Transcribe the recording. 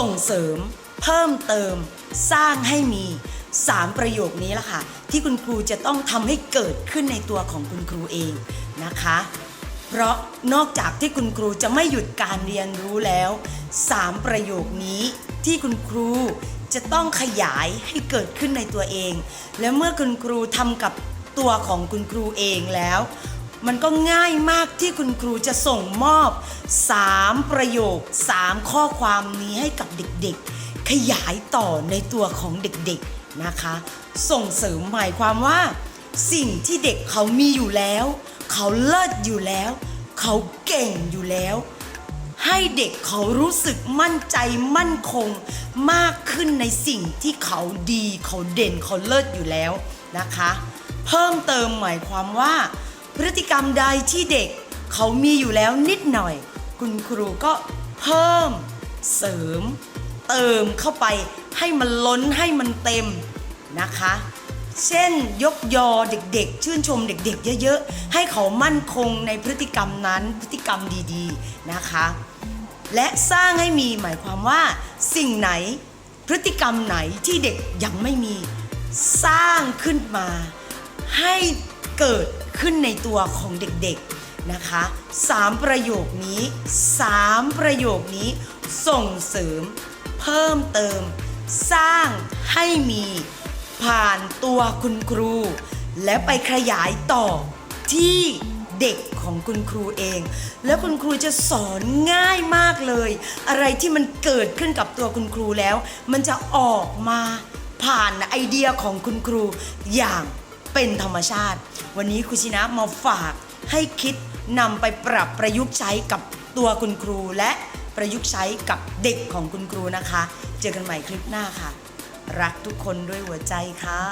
่งเสริม เพิ่มเติม สร้างให้มี 3 ประโยคนี้ละค่ะ ที่คุณครูจะต้องทำให้เกิดขึ้นในตัวของคุณครูเองนะคะ เพราะนอกจากที่คุณครูจะไม่หยุดการเรียนรู้แล้ว 3 ประโยคนี้ที่คุณครูจะต้องขยายให้เกิดขึ้นในตัวเอง และเมื่อคุณครูทำกับตัวของคุณครูเองแล้ว มันก็ง่ายมากที่คุณครูจะส่งมอบ 3 ประโยค 3 ข้อความนี้ให้กับเด็กๆ ขยายต่อในตัวของเด็กๆนะคะ ส่งเสริมหมายความว่า สิ่งที่เด็กเขามีอยู่แล้ว เขาเลิศอยู่แล้ว เขาเก่งอยู่แล้ว ให้เด็กเขารู้สึกมั่นใจมั่นคงมากขึ้นในสิ่งที่เขาดีเขาเด่นเขาเลิศอยู่แล้วนะคะ เพิ่มเติมหมายความว่า พฤติกรรมใดที่เด็กเขามีอยู่แล้วนิดหน่อย คุณครูก็เพิ่มเสริม เติมเข้าไปให้มันล้นให้มันเต็มนะคะ เช่นยกยอเด็กๆ ชื่นชมเด็กๆ เยอะๆ ให้เขามั่นคงในพฤติกรรมนั้นพฤติกรรมดีๆนะคะ และสร้างให้มีหมายความว่า สิ่งไหนพฤติกรรมไหนที่เด็กยังไม่มี สร้างขึ้นมา ให้เกิดขึ้นในตัวของเด็กๆ นะคะสามประโยคนี้สามประโยคนี้ ส่งเสริม เพิ่มเติม สร้างให้มี ผ่านตัวคุณครู และไปขยายต่อที่เด็กของคุณครูเอง แล้วคุณครูจะสอนง่ายมากเลย อะไรที่มันเกิดขึ้นกับตัวคุณครูแล้ว มันจะออกมาผ่านไอเดียของคุณครูอย่างเป็นธรรมชาติ วันนี้ครูชินะมาฝาก ให้คิดนำไปปรับประยุกต์ใช้กับตัวคุณครูและประยุกต์ใช้กับเด็กของคุณครูนะคะ เจอกันใหม่คลิปหน้าค่ะ รักทุกคนด้วยหัวใจค่ะ